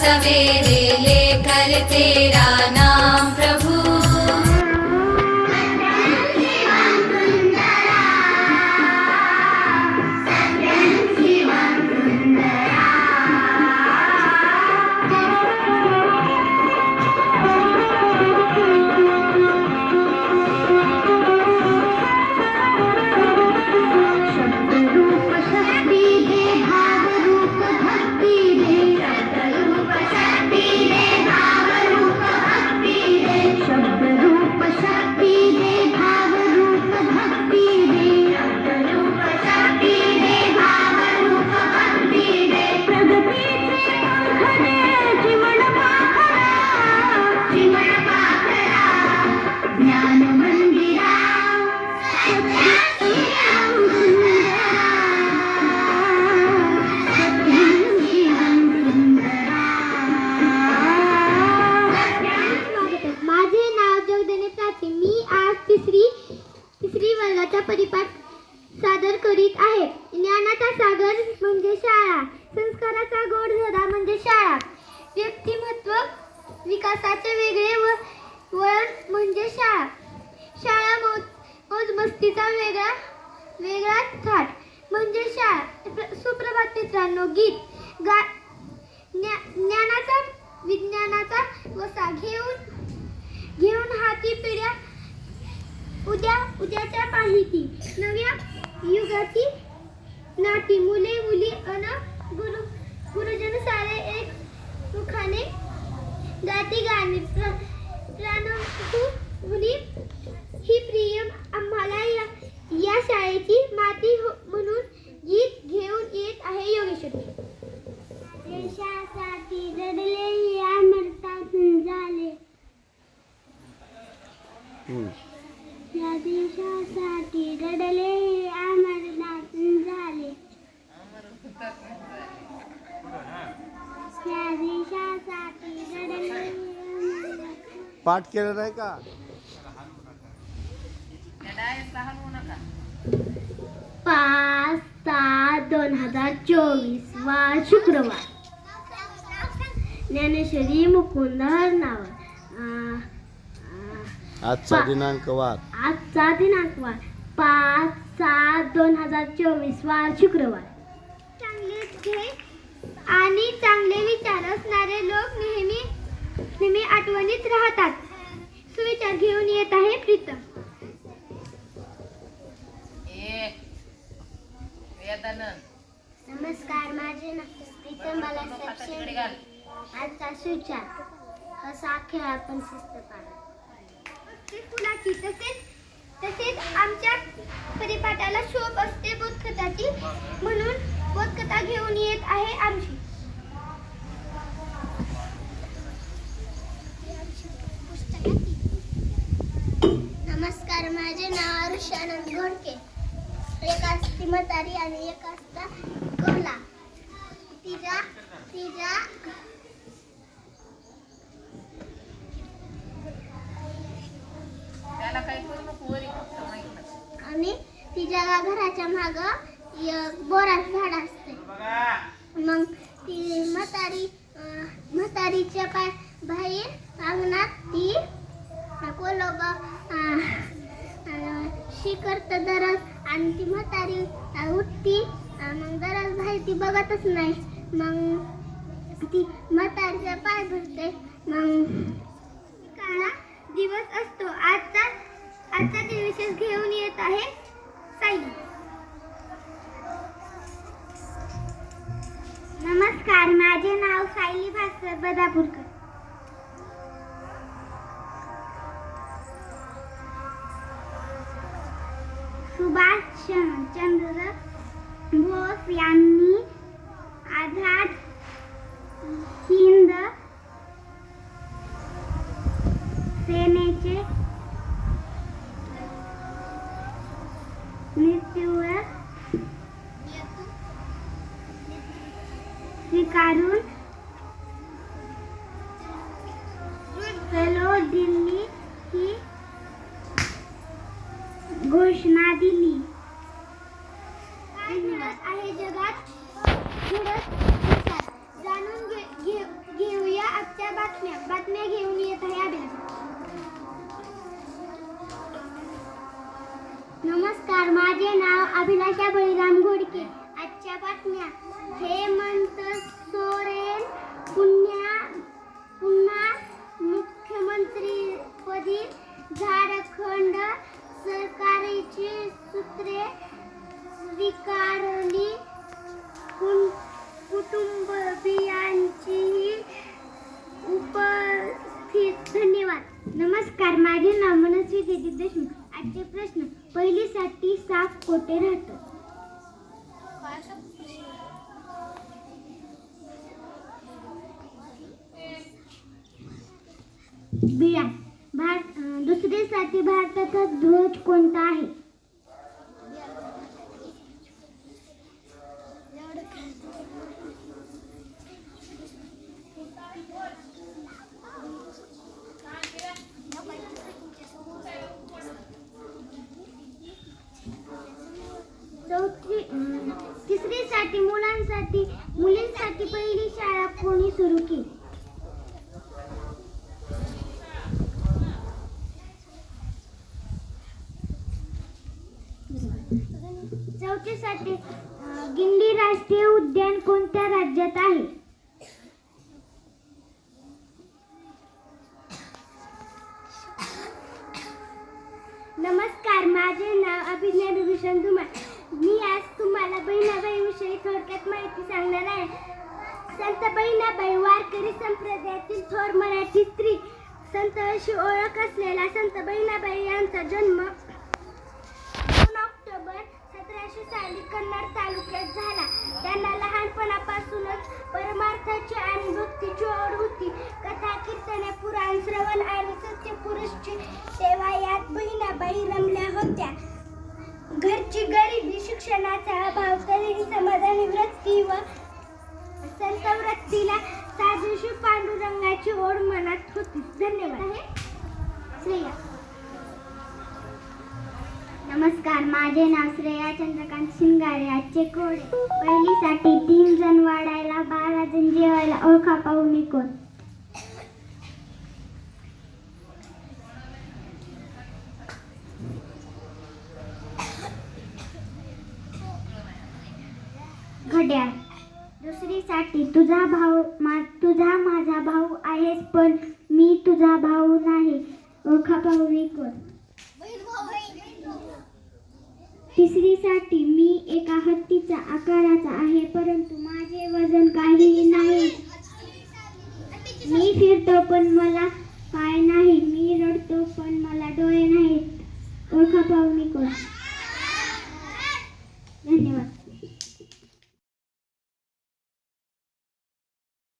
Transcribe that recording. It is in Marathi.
सवेरे लेकर तेरा नाम वेगळा वेगळा थाट. म्हणजे शाळा. सुप्रभात मित्रांनो गीत. गा ज्ञा ज्ञानाचा विज्ञानाचा वसा घेऊन घेऊन हाती पिढ्या उद्या उद्याच्या माहिती नव्या युगाची नाती. मुले मुली अन गुरु गुरुजन सारे एक मुखाने गाती गाणे. प्र मुली ही प्रिय आम्हाला या या शाळेची माती हो- म्हणून गीत घेऊन येत आहे योगेश्वरी देशासाठी रडले या मरतातून झाले या देशासाठी रडले मरतातून झाले. देशासाठी रडले पाठ केलं नाही का? पाच सात दोन हजार चोवीस वार शुक्रवार. ज्ञानेश्वरी मुकुंद आ, आजचा दिनांक वार. आजचा दिनांक वार पाच सात दोन हजार चोवीस वार शुक्रवार. चांगले ध्येय आणि चांगले विचार असणारे लोक नेहमी नेहमी आठवणीत राहतात. सुविचार घेऊन येत आहे प्रीतम. नमस्कार माझे नाव प्रीतम शेंडे. आजचा सुविचार असा खेळ आपण शिस्त पाळा फुलाची तसेच तसेच आमच्या परिपाठाला शोभ असते बोधकथाची. म्हणून बोधकथा घेऊन येत आहे आमची. नमस्कार माझे नाव ऋषानंद घोडके. एक असती म्हातारी आणि एक असता कोला तिच्या तिच्या तिच्या घराच्या माग बोराचं झाड असते मग ती म्हातारी म्हातारीच्या पाय बाहेर अंगणात ती कोलोब शिकरत दरज आणि ती म्हातारी उठती मग दरज बाहेर ती बघतच नाही. मग ती म्हातारीचा पाय भरते. मग काळा दिवस असतो. आजचा आजचा दिवस घेऊन येत आहे. सायली नमस्कार माझे नाव सायली भास्कर बदापूरकर. सुभाष चंद्र बोस यांनी हॅलो दिल्ली ही घोषणा दिली. आहे जगात? घडत जाणून घेऊया आजच्या बातम्या. बातम्या घेऊन येत आहे अभिलाष नमस्कार माझे नाव अभिलाषा बळीराम घोडके. आजच्या बातम्या. हे मंत्र सूत्रे स्वीकारली. कुं- कुटुंबीयांचीही उपस्थित. धन्यवाद. नमस्कार. माझे नाव मनस्वी जयदीप देशमुख. आजचे प्रश्न पहिलीसाठी साप कोठे राहतो? बिळा भारत दुसरीसाठी भारताचा ध्वज कोणता आहे? चौथी तिसरीसाठी मुलांसाठी मुलींसाठी पहिली शाळा कोणी सुरू केली? चौथीसाठी गिंडी राष्ट्रीय उद्यान कोणत्या राज्यात आहे? नमस्कार माझे नाव अभिज्ञा विभूषण धुमाळ. माहिती आहे संत बहिणाबाई वारकरी संप्रदायातील थोर मराठी स्त्री संत अशी ओळख असलेला संत बहिणाबाई यांचा जन्म दोन ऑक्टोबर सतराशे साली कन्नड तालुक्यात झाला. त्यांना लहानपणापासूनच परमार्थाची आणि भक्तीची ओढ होती. कथा कीर्तने पुराण श्रवण आणि सत्यपुरुषची सेवा यात बहिणाबाई रमल्या होत्या. घरची गरिबी शिक्षणाचा अभाव तरीही माझे नाव श्रेया चंद्रकांत शिंगारे आजचे कोडे. पहिलीसाठी तीन जण वाढायला बारा जण जेवायला ओळखा पाहुणे कोण. घड्याळ. दुसरीसाठी तुझा भाऊ मा तुझा माझा भाऊ आहेस पण मी तुझा भाऊ नाही. ओळखा पाहुणे कोण. तिसरीसाठी मी एका हत्तीचा आकाराचा आहे परंतु माझे वजन काहीही नाही. मी फिरतो पण मला पाय नाही. मी रडतो पण मला डोळे नाहीत. ओळखा पाहुणे कोण?